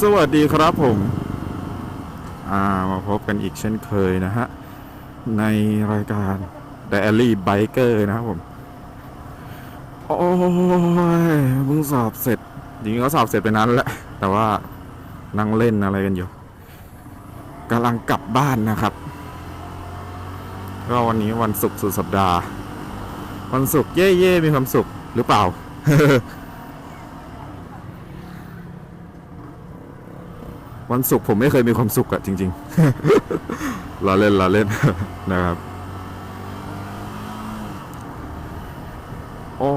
สวัสดีครับผมอ่ามาพบกันอีกเช่นเคยนะฮะ ในรายการ Diary Biker นะครับผม โอ้ยเพิ่งสอบเสร็จ จริงๆก็สอบเสร็จไปนั้นแหละแต่ว่านั่งเล่นอะไรกันอยู่กำลังกลับบ้านนะครับ ก็วันนี้วันศุกร์สุดสัปดาห์ วันศุกร์เย่ๆมีความสุขหรือเปล่า วันศุกร์ผมไม่เคยมีความสุขอะจริงๆลาเล่นลาเล่นนะครับโอ้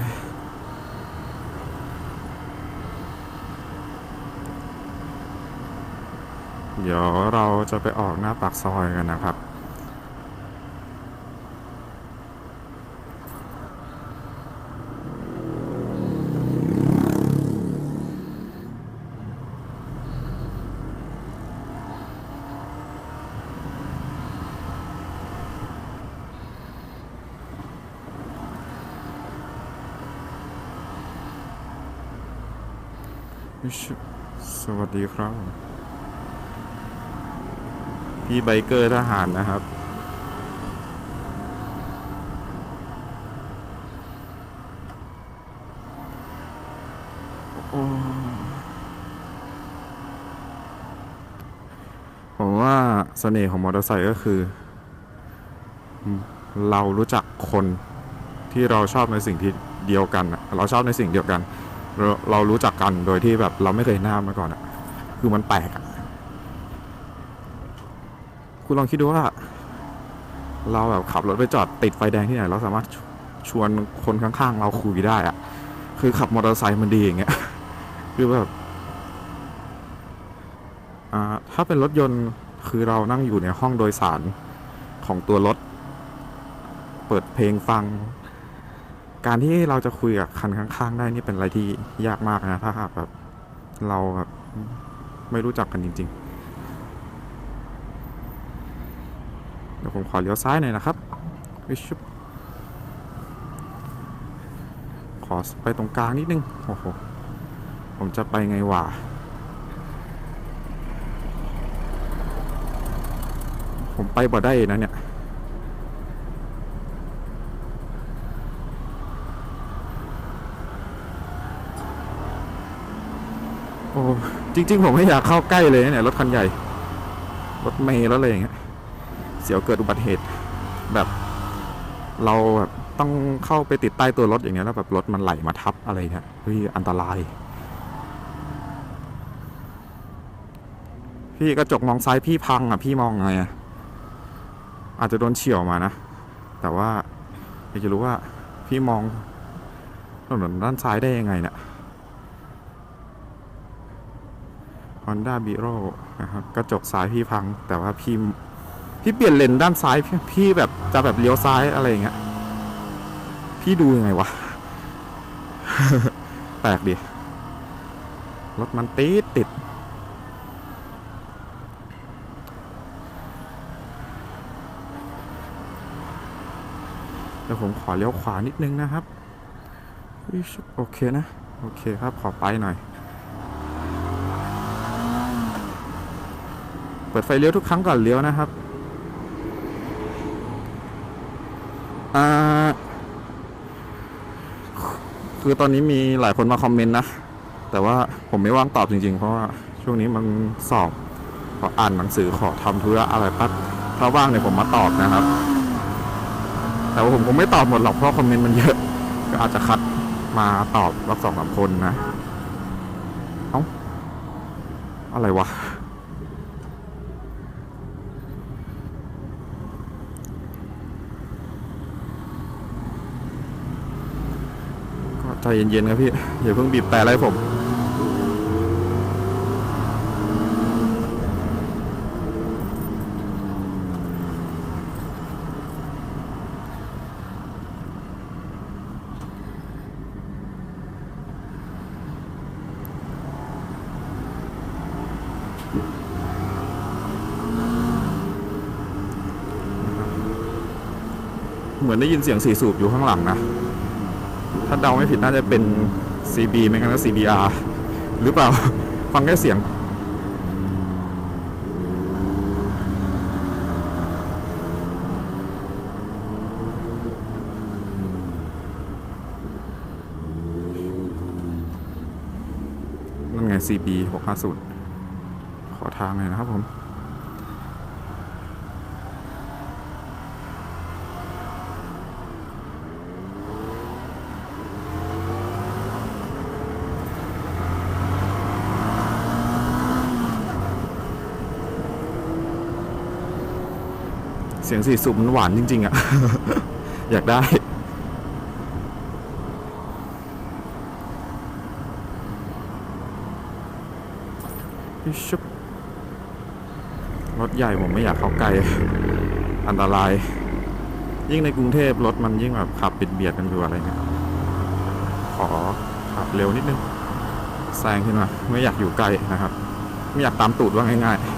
ยเดี๋ยวเราจะไปออกหน้าปากซอยกันนะครับ สวัสดีครับ พี่ไบเกอร์ทหารนะครับ ผมว่าเสน่ห์ของมอเตอร์ไซค์ก็คือ เรารู้จักคนที่เราชอบในสิ่งที่เดียวกัน เราชอบในสิ่งเดียวกัน เราเรารู้จักกันโดยที่แบบเราไม่เคยหน้ามาก่อนอะคือมันแปลกอะคุณลองคิดดูว่าเราแบบขับรถไปจอดติดไฟแดงที่ไหน เราสามารถชชวนคนข้างๆ เราคุยได้อะคือขับมอเตอร์ไซค์มันดีอย่างเงี้ยคือแบบอ่าถ้าเป็นรถยนต์คือเรานั่งอยู่ในห้องโดยสารของตัวรถ เปิดเพลงฟัง การที่เราจะคุยกับคันข้างๆ ได้นี่เป็นอะไรที่ยากมากนะ ถ้าหากแบบเราแบบไม่รู้จักกันจริง ๆ เดี๋ยวผมขอเลี้ยวซ้ายหน่อยนะครับวิชุบขอไปตรงกลางนิดนึง โอ้โห ผมจะไปไงวะผมไปบ่ได้นะเนี่ย โอ้ จริง ๆ ผมไม่อยากเข้าใกล้เลยเนี่ยรถคันใหญ่ รถเมล์แล้วอะไรอย่างเงี้ย เสียวเกิดอุบัติเหตุ แบบ เราแบบต้องเข้าไปติดใต้ตัวรถอย่างเงี้ยแล้วแบบรถมันไหลมาทับอะไรเงี้ยเฮ้ยอันตราย พี่กระจกมองซ้ายพี่พังอะพี่มองไงอะอาจจะโดนเฉี่ยวมานะ แต่ว่าอยากจะรู้ว่าพี่มองถนนด้านซ้ายได้ยังไงเนี่ย Honda b i r o นะครับกระจกซ้ายพี่พัง แต่ว่าพี่พี่เปลี่ยนเลนด้านซ้ายพี่พี่แบบจะแบบเลี้ยวซ้ายอะไรอย่างเงี้ยพี่ดูยังไงวะ แปลกดิรถมันติดติด เดี๋ยวผมขอเลี้ยวขวานิดนึงนะครับ โอเคนะ โอเคครับ ขอไปหน่อย เปิดไฟเลี้ยวทุกครั้งก่อนเลี้ยวนะครับอ่าคือตอนนี้มีหลายคนมาคอมเมนต์นะ แต่ว่าผมไม่ว่างตอบจริงๆ เพราะว่าช่วงนี้มันสอบขออ่านหนังสือขอทำธุระอะไรปั๊บถ้าว่างเนี่ยผมมาตอบนะครับ แต่ว่าผมคงไม่ตอบหมดหรอกเพราะคอมเมนต์มันเยอะ ก็อาจจะคัดมาตอบรับสองสามคนนะ เอ้า อะไรวะ ก็ ใจเย็นๆครับพี่อย่าเพิ่งบีบแต่อะไรผมเหมือนได้ยินเสียงสีสูบอยู่ข้างหลังนะ ถ้าเดาไม่ผิดน่าจะเป็น CB ไม่งั้นก็ CBR หรือเปล่า ฟังแค่เสียง นั่นไง CB 650 ขอทางหน่อยนะครับผม เสียงสี่สูบมันหวานจริง ๆ อะ อยากได้อิชุบรถใหญ่ผมไม่อยากเข้าใกล้ อันตราย ยิ่งในกรุงเทพรถมันยิ่งแบบขับปิดเบียดกันอยู่อะไรเงี้ยขอขับเร็วนิดนึงแซงขึ้นมาไม่อยากอยู่ใกล้นะครับ ไม่อยากตามตูดว่าง่าย ๆ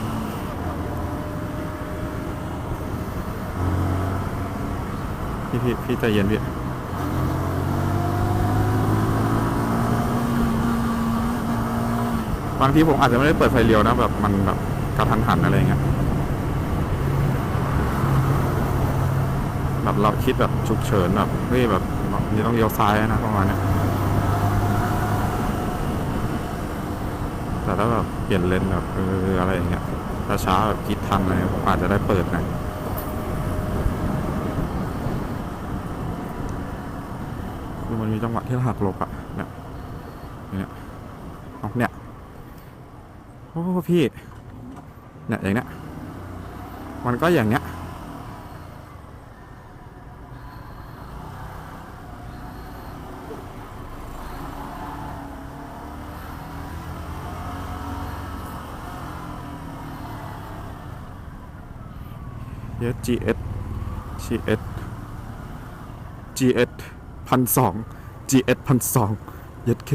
พี่พี่พี่ใจเย็นพี่บางทีผมอาจจะไม่ได้เปิดไฟเลี้ยวนะแบบมันแบบกระทันหันอะไรเงี้ยแบบเราคิดแบบฉุกเฉินแบบเฮ้ยแบบนี่ต้องเลี้ยวซ้ายนะประมาณเนี้ยแต่ถ้าแบบเปลี่ยนเลนแบบเอออะไรอย่างเงี้ยช้าๆแบบคิดทันอะไรผมอาจจะได้เปิดหนะคือ มีจังหวะที่เราหักหลบอะเนี่ยเนี่ยเอาเนี่ยโอ้พี่เนี่ยอย่างเนี้ยมันก็อย่างเนี้ยเย GS GS GS พันสอง GS พันสองเย็ดเค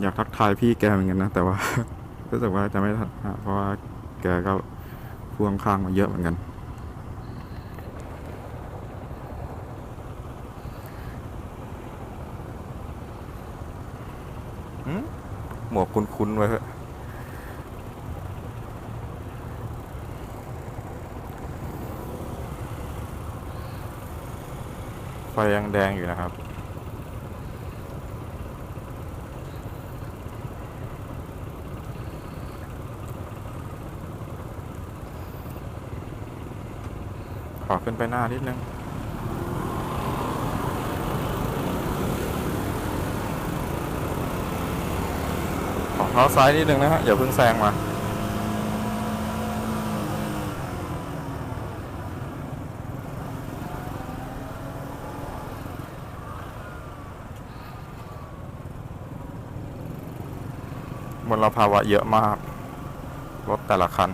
อยากทักทายพี่แกเหมือนกันนะ แต่ว่ารู้สึกว่าจะไม่ทักนเพราะว่าแกก็พ่วงข้างมาเยอะเหมือนกันหืมหมวกคุ้นๆไว้เถอะ ไฟยังแดงอยู่นะครับ ขอขึ้นไปหน้านิดนึงขอเท้าซ้ายนิดนึงนะฮะอย่าเพิ่งแซงมา ม ลภาวะเยอะมาก รถแต่ละคัน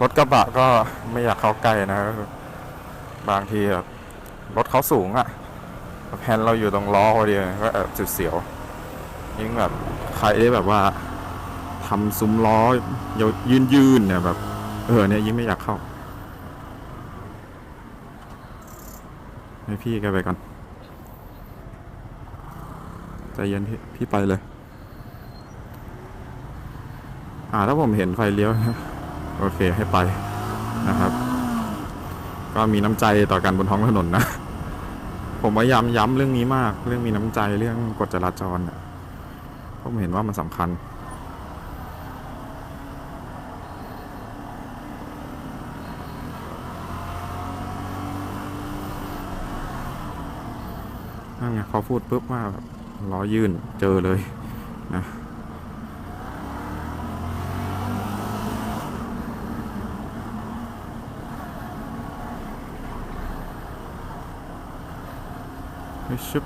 รถกระบะก็ไม่อยากเข้าใกล้นะ บางทีแบบรถเขาสูงอะ่ะแฮนเราอยู่ตรงล้อพอดีก็แอบจุดเสียวยิ่งแบบใครได้แบบว่าทำซุ้มล้อยืนยืนๆเนี่ยแบบ เออเนี่ยยิ่งไม่อยากเข้า ให้พี่แกไปก่อนใจเย็นพี่พี่ไปเลย อ่าถ้าผมเห็นไฟเลี้ยว โอเคให้ไปนะครับ ก็มีน้ำใจต่อกันบนท้องถนนนะ ผมพยายามย้ำเรื่องนี้มาก เรื่องมีน้ำใจเรื่องกฎจราจรเนี่ยผมเห็นว่ามันสำคัญ นั่นไง เขาพูดปุ๊บว่าล้อยื่นเจอเลยนะเฮ้ยชิบ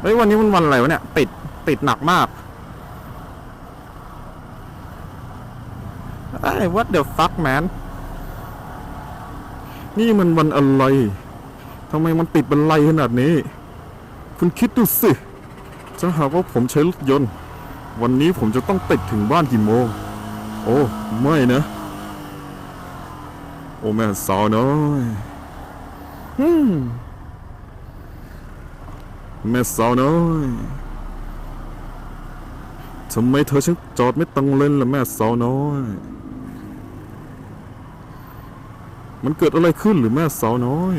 เฮ้ยวันนี้มันวันอะไรวะเนี่ย ติดติดหนักมากไอ้ what the fuck man นี่มันวันอะไรทำไมมันติดบันไลขนาดนี้ คุณคิดดูสิ จะหากว่าผมใช้รถยนต์ วันนี้ผมจะต้องติดถึงบ้านกี่โมง โอ้ ไม่นะ โอ้แม่สาวน้อยอืมแม่สาวน้อยทำไมเธอฉันจอดไม่ตรงเลนล่ะแม่สาวน้อย มันเกิดอะไรขึ้นหรือแม่สาวน้อย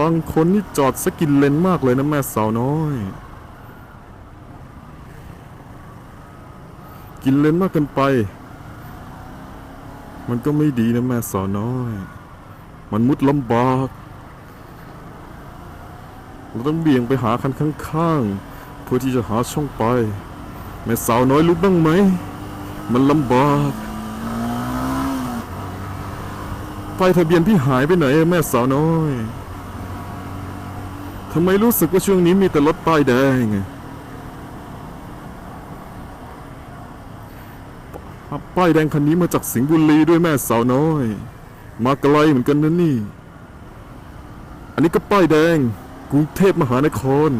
บางคนนี่จอดสกินเลนมากเลยนะแม่สาวน้อย กินเลนมากเกินไป มันก็ไม่ดีนะแม่สาวน้อย มันมุดลำบาก เราต้องเบี่ยงไปหาคันข้างๆ เพื่อที่จะหาช่องไป แม่สาวน้อยรู้บ้างไหม มันลำบากป้ายทะเบียนพี่หายไปไหนแม่สาวน้อย ทำไมรู้สึกว่าช่วงนี้มีแต่รถป้ายแดงอะปป้ายแดงคันนี้มาจากสิงห์บุรีด้วยแม่สาวน้อย มาไกลเหมือนกันนะนี่ อันนี้ก็ป้ายแดงกรุงเทพมหานคร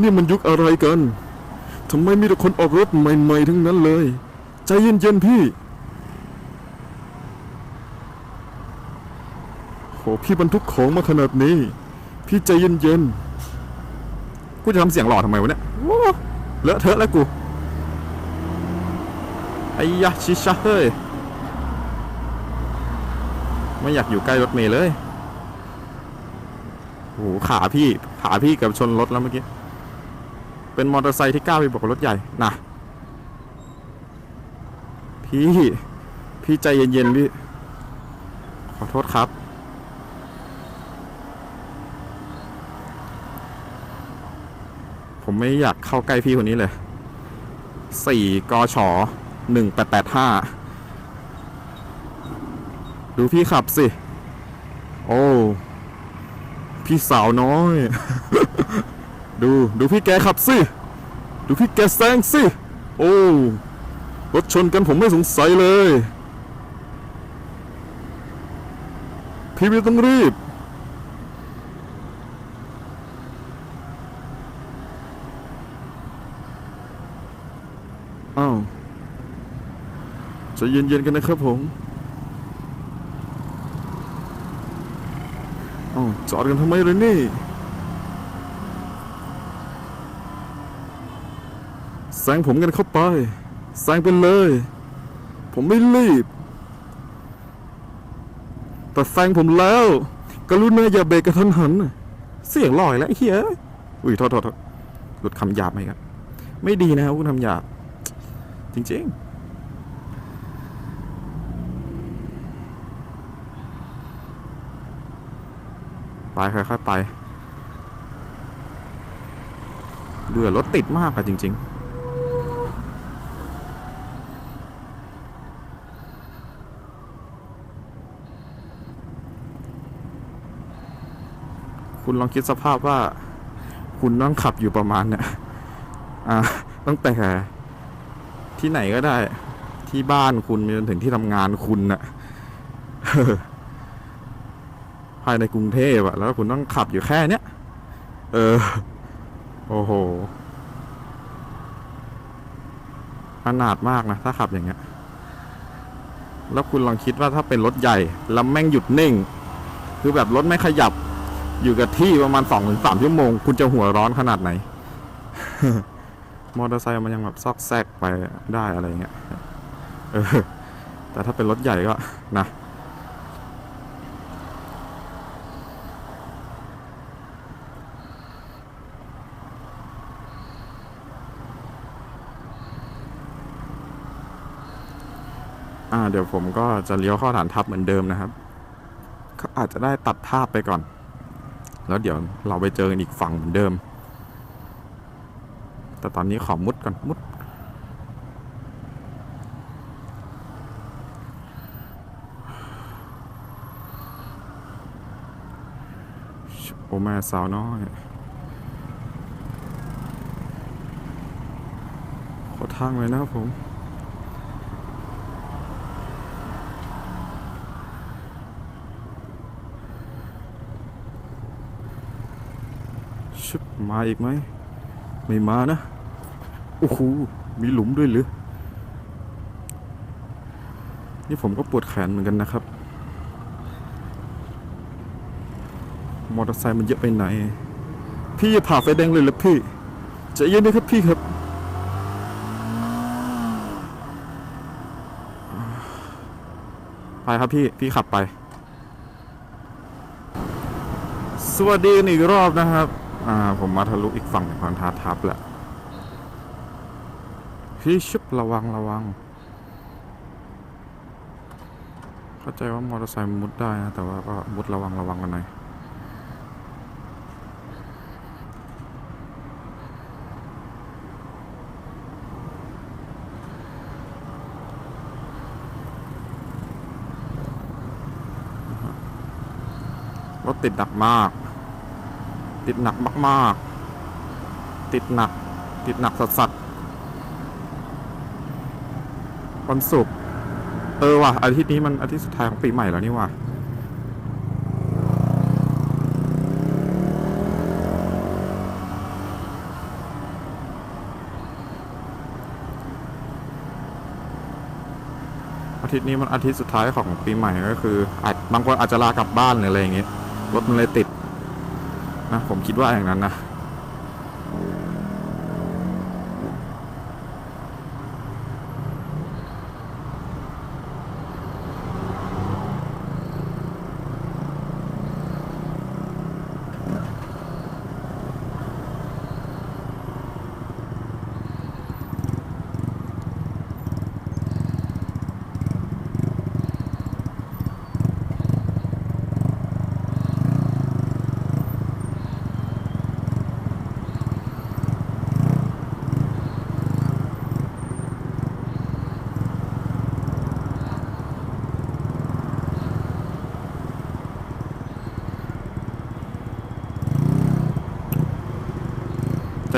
นี่มันยุคอะไรกันทำไมมีแต่คนออกรถใหม่ ๆ ทั้งนั้นเลย ใจเย็นๆพี่ โห พี่บรรทุกของมาขนาดนี้ พี่ใจเย็นๆ กูจะทำเสียงหล่อทำไมวะเนี่ยเลอะเทอะแล้วกู ไอ้ยะชิชะเฮ้ย ไม่อยากอยู่ใกล้รถเมล์เลยโอ้โหขาพี่ ขาพี่กับชนรถแล้วเมื่อกี้ เป็นมอเตอร์ไซค์ที่ก้าวไปบอกบรถใหญ่นะพี่ พี่ใจเย็นๆพี่ ขอโทษครับ ผม ไม่อยากเข้าใกล้พี่คนนี้เลยสี่กชหนึ่งแปดแปดห้าดูพี่ขับสิ โอ้ พี่สาวน้อย ดูดูพี่แกขับสิ ดูพี่แกแซงสิ โอ้รถชนกันผมไม่สงสัยเลย พี่ไม่ต้องรีบ อ้าวใจะเย็นๆกันนะครับผมอ้าวจอดกันทำไมเลยนี่ แซงผมกันเข้าไป แซงไปเลย ผมไม่รีบ แต่แซงผมแล้ว กรุณาอย่าเบรกกระทันหัน เสียงลอยแล้วเฮียอุ้ยโทษโทษหลุดคำหยาบไหมครับ ไม่ดีนะครับคุณคำหยาบ จริง ๆ ค่อยๆไปเบื่อรถติดมากอะจริง ๆคุณลองคิดสภาพว่า คุณนั่งขับอยู่ประมาณเนี่ยอ่าตั้งแต่ที่ไหนก็ได้ ที่บ้านคุณจนถึงที่ทำงานคุณน่ะ ภายในกรุงเทพอะแล้วคุณต้องขับอยู่แค่เนี้ย เออ โอ้โหขนาดมากนะ ถ้าขับอย่างเงี้ย แล้วคุณลองคิดว่าถ้าเป็นรถใหญ่ แล้วแม่งหยุดนิ่ง คือแบบรถไม่ขยับ อยู่กับที่ประมาณสองถึงสามชั่วโมง คุณจะหัวร้อนขนาดไหน มอเตอร์ไซค์มันยังแบบซอกแซกไปได้อะไรเงี้ย เออ แต่ถ้าเป็นรถใหญ่ก็นะ เดี๋ยวผมก็จะเลี้ยวเข้าฐานทัพเหมือนเดิมนะครับ ก็อาจจะได้ตัดภาพไปก่อน แล้วเดี๋ยวเราไปเจอกันอีกฝั่งเหมือนเดิม แต่ตอนนี้ขอมุดก่อนมุดโอแม่สาวน้อยขอทางเลยนะครับผม ชึบ มาอีกไหม ไม่มานะ โอ้โห มีหลุมด้วยหรือ นี่ผมก็ปวดแขนเหมือนกันนะครับ มอเตอร์ไซค์มันเยอะไปไหน พี่อย่าผ่าไฟแดงเลยเหรอพี่ใจเย็นนะครับพี่ครับไปครับพี่ พี่ขับไป สวัสดีอีกรอบนะครับ อ่า ผมมาทะลุอีกฝั่งของพันธาทับแหละพี่ชุบระวังระวัง เข้าใจว่ามอเตอร์ไซค์มุดได้นะ แต่ว่าก็มุดระวังระวังกันหน่อยรถติดหนักมาก ติดหนักมากๆ ติดหนัก ติดหนักสัสๆวันศุกร์เออว่ะอาทิตย์นี้มันอาทิตย์สุดท้ายของปีใหม่แล้วนี่ว่ะอาทิตย์นี้มันอาทิตย์สุดท้ายของปีใหม่ก็คืออาจบางคนอาจจะลากลับบ้านหรืออะไรอย่างเงี้ยรถมันเลยติด นะผมคิดว่าอย่างนั้นนะ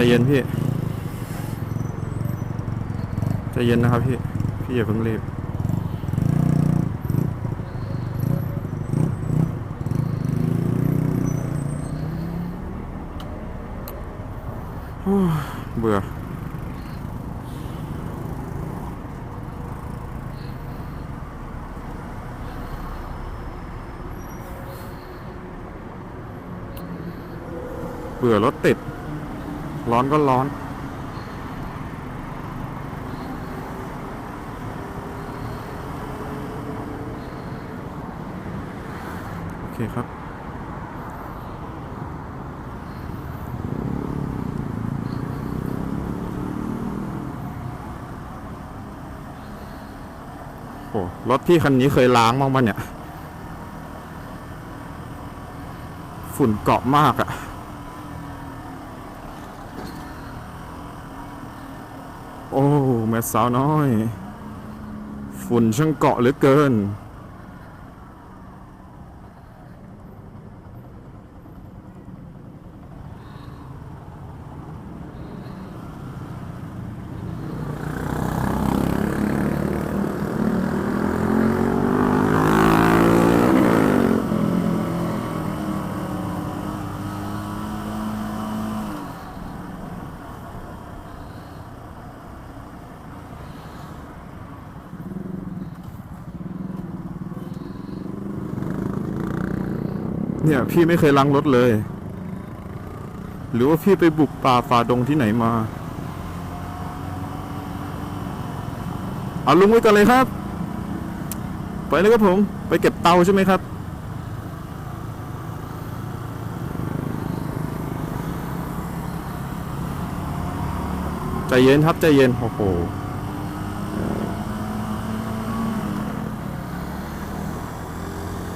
เย็นพี่ใจเย็นนะครับพี่ พี่อย่าเพิ่งรีบเบื่อเบื่อรถติด ร้อนก็ร้อน โอเคครับ โอ้รถพี่คันนี้เคยล้างบ้างปะเนี่ย ฝุ่นเกาะมากอะ โอ้ แม่สาวน้อย ฝุ่นช่างเกาะเหลือเกิน พี่ไม่เคยล้างรถเลย หรือว่าพี่ไปบุกป่าฝ่าดงที่ไหนมา เอาลุงไว้กันเลยครับ ไปเลยครับผม ไปเก็บเตาใช่ไหมครับใจเย็นครับใจเย็นโอ้โห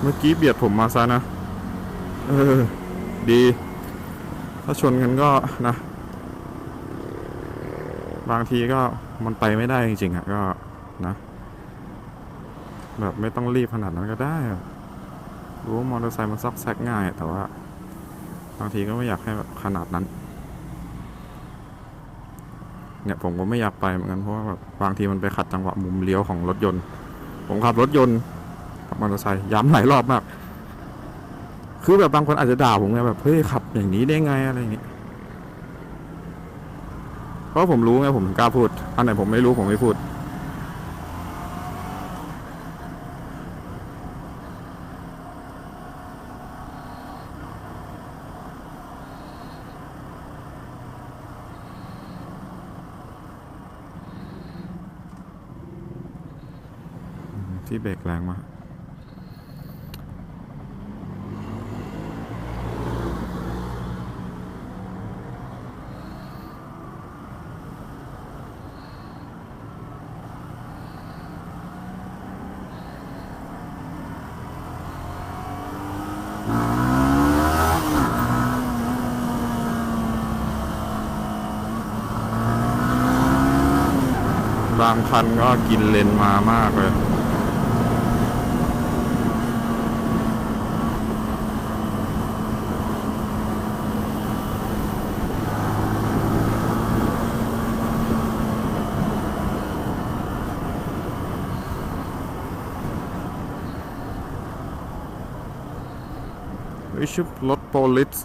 เมื่อกี้เบียดผมมาซะนะ เออ ดี ถ้าชนกันก็นะ บางทีก็มันไปไม่ได้จริงๆอะก็นะ แบบไม่ต้องรีบขนาดนั้นก็ได้รู้ว่ามอเตอร์ไซค์มันซอกแซกง่าย แต่ว่า บางทีก็ไม่อยากให้แบบขนาดนั้น เนี่ยผมก็ไม่อยากไปเหมือนกันเพราะว่าแบบบางทีมันไปขัดจังหวะมุมเลี้ยวของรถยนต์ ผมขับรถยนต์ขับมอเตอร์ไซค์ย้ำหลายรอบมาก คือแบบบางคนอาจจะด่าผมไงแบบเฮ้ยขับอย่างนี้ได้ไงอะไรอย่างเงี้ยราะผมรู้ไงผมกล้าพูด อันไหนผมไม่รู้ผมไม่พูด ที่เบรกแรงมากางคันก็กินเลนมามากเลยเฮ้ยชุบรถโปลิส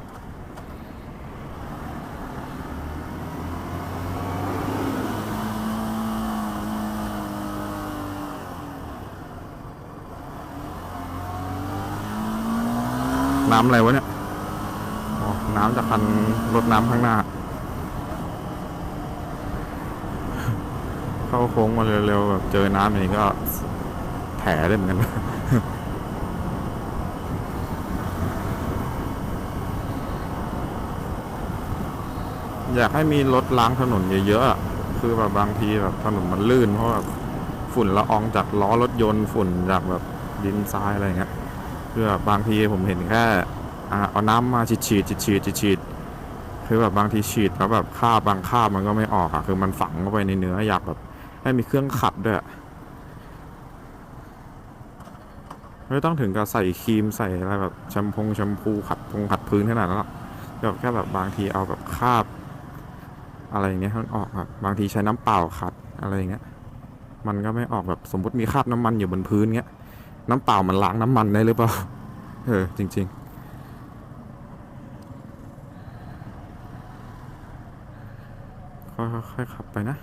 น้ำอะไรวะเนี่ยอ๋อน้ำจากคันรถน้ำข้างหน้า เข้าโค้งมาเร็วๆแบบเจอน้ำอย่างนี้ก็แผลได้เหมือนกันอยากให้มีรถล้างถนนเยอะๆอะคือแบบบางทีแบบถนนมันลื่นเพราะแบบฝุ่นละอองจากล้อรถยนต์ฝุ่นจากแบบดินทรายอะไรอย่างเงี้ย คือแบบบางทีผมเห็นแค่อ่าเอาน้ำมาฉีดฉีดฉีดฉีดฉีดฉีดคือแบบบางทีฉีดแล้วแบบคาบบางคาบมันก็ไม่ออกอะคือมันฝังเข้าไปในเนื้ออยากแบบให้มีเครื่องขัดด้วยไม่ต้องถึงกับใส่ครีมใส่อะไรแบบแชมพงแชมพูขัดพงขัดพื้นขนาดนั้นหรอกแบบแค่แบบบางทีเอาแบบคาบ อะไรอย่างเงี้ยให้มันออกแบบบางทีใช้น้ำเปล่าขัดอะไรอย่างเงี้ยมันก็ไม่ออกแบบสมมติมีคราบน้ำมันอยู่บนพื้นเงี้ย น้ำเปล่ามันล้างน้ำมันได้หรือเปล่า เออ จริง ๆค่อยๆขับไปนะ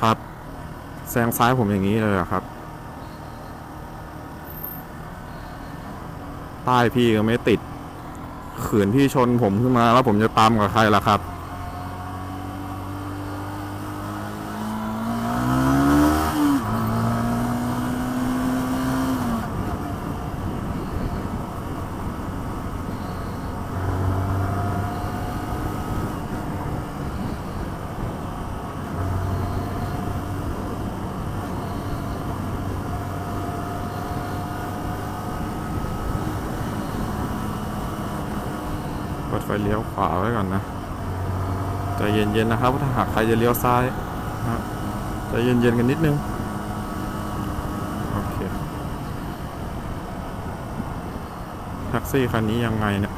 ครับ แซงซ้ายผมอย่างนี้เลยเหรอครับ ป้ายพี่ก็ไม่ติด ขืนพี่ชนผมขึ้นมาแล้วผมจะตามกับใครล่ะครับ เปิดไฟเลี้ยวขวาไว้ก่อนนะใจเย็นๆนะครับ ถ้ากใครจะเลี้ยวซ้ายจะใจเย็นๆกันนิดนึง โอเค แท็กซี่คันนี้ยังไงเนี่ย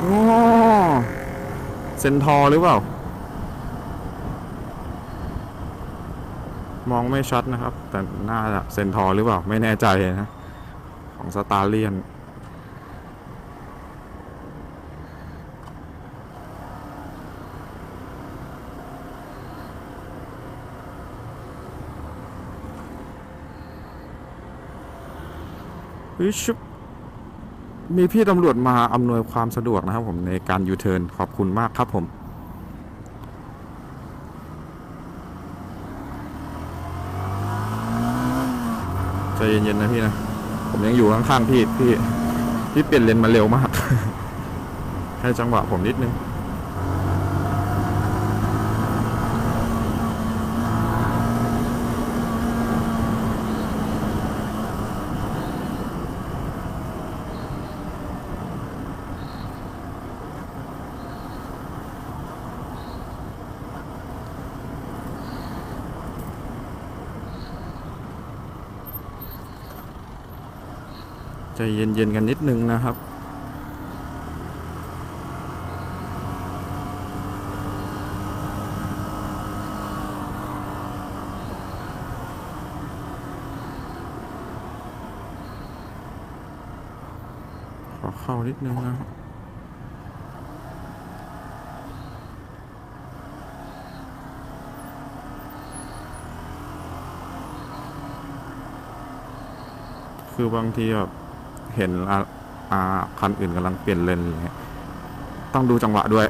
โอ้ เซนทอร์หรือเปล่า มองไม่ชัดนะครับ แต่น่าจะเซนทอร์หรือเปล่า ไม่แน่ใจนะ ของสตาร์เลียนวิชุบ มีพี่ตำรวจมาอำนวยความสะดวกนะครับ ผมในการยูเทิร์นขอบคุณมากครับผม ใจเย็นๆนะพี่นะ ผมยังอยู่ข้างๆพี่พี่ พี่เปลี่ยนเลนมาเร็วมาก ให้จังหวะผมนิดนึง เย็นๆกันนิดนึงนะครับขอเข้านิดนึงนะครับคือบางทีแบบ เห็นอาคันอื่นกำลังเปลี่ยนเลนอะไรเงี้ยต้องดูจังหวะด้วย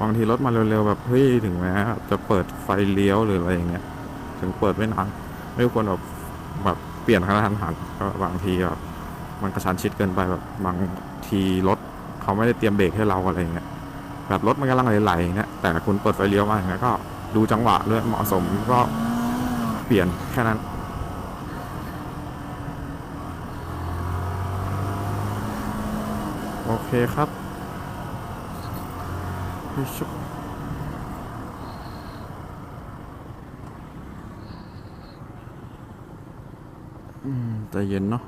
บางทีรถมาเร็วๆแบบเฮ้ยถึงแม้จะเปิดไฟเลี้ยวหรืออะไรอย่างเงี้ย ถึงเปิดไม่นานไม่ควรแบบแบบเปลี่ยนกระทันหันก็บางทีแบบมันกระชันชิดเกินไปแบบบางทีรถเขาไม่ได้เตรียมเบรกให้เราอะไรอย่างเงี้ยแบบรถมันกำลังไหลๆเงี้ยแต่คุณเปิดไฟเลี้ยวมาอย่างเงี้ยก็ดูจังหวะด้วยเหมาะสมก็เปลี่ยนแค่นั้น โอ เคครับชุบอืมใจเย็นเนาะ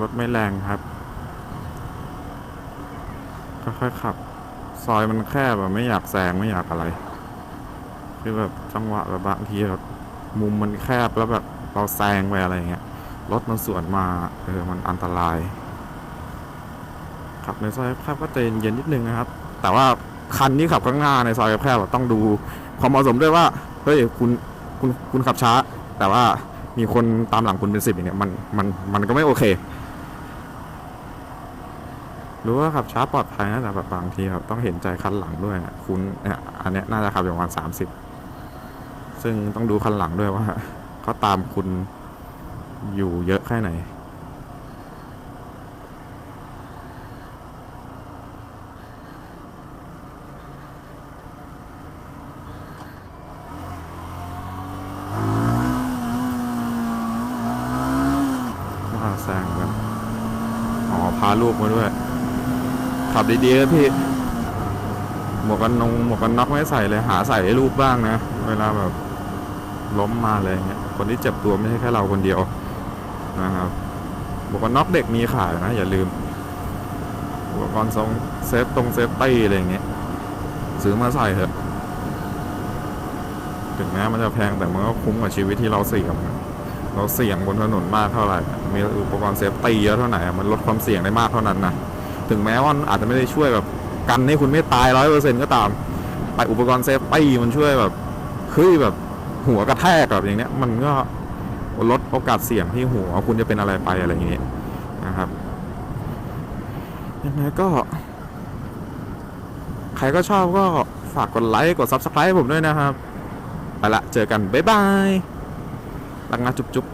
รถไม่แรงครับ ค่อยๆขับ ซอยมันแคบแบบไม่อยากแซงไม่อยากอะไร คือแบบจังหวะแบบบางทีแบบมุมมันแคบแล้วแบบเราแซงไปอะไรเงี้ยรถมันสวนมาเออมันอันตรายขับในซอยแคบก็ใจเย็นนิดนึงนะครับ แต่ว่าคันที่ขับข้างหน้าในซอยแคบต้องดูความเหมาะสมด้วยว่าเฮ้ยคุณคุณคุณขับช้า แต่ว่ามีคนตามหลังคุณเป็นสิบอย่างเงี้ยมันมันมันก็ไม่โอเค รู้ว่าขับช้าปลอดภัยนะแต่แบบบางทีครับต้องเห็นใจคันหลังด้วยคุณเนี่ยอันนี้น่าจะขับอย่างวันสามสิบซึ่งต้องดูคันหลังด้วยว่าเขาตามคุณอยู่เยอะแค่ไหน ว่าแซงกันอ๋อ พาลูกมาด้วย ขับ ดีๆนะพี่ หมวกกันนงหมวกกันน็อกไม่ใส่เลยหาใส่ให้ลูกบ้างนะ เวลาแบบล้มมาอะไรเงี้ย คนที่เจ็บตัวไม่ใช่แค่เราคนเดียวนะครับหมวกกันน็อกเด็กมีขายนะ อย่าลืมอุปกรณ์ทรงเซฟตรงเซฟตี้อะไรอย่างเงี้ยซื้อมาใส่เถอะถึงแม้มันจะแพงแต่มันก็คุ้มกับชีวิตที่เราเสี่ยงเราเสี่ยงบนถนนมากเท่าไหร่ มีอุปกรณ์เซฟตี้เยอะเท่าไหร่ มันลดความเสี่ยงได้มากเท่านั้นนะ ถึงแม้ว่ามันอาจจะไม่ได้ช่วยแบบกันให้คุณไม่ตายร้อยเปอร์เซ็นต์ก็ตามไปอุปกรณ์เซฟตี้มันช่วยแบบเฮ้ยแบบหัวกระแทกแบบอย่างเนี้ย มันก็ลดโอกาสเสี่ยงที่หัวคุณจะเป็นอะไรไปอะไรอย่างเงี้ยนะครับยังไงก็ ใครก็ชอบก็ฝากกดไลค์กด Subscribe ผมด้วยนะครับ ไปละ เจอกัน บ๊ายบายรักนะจุ๊บ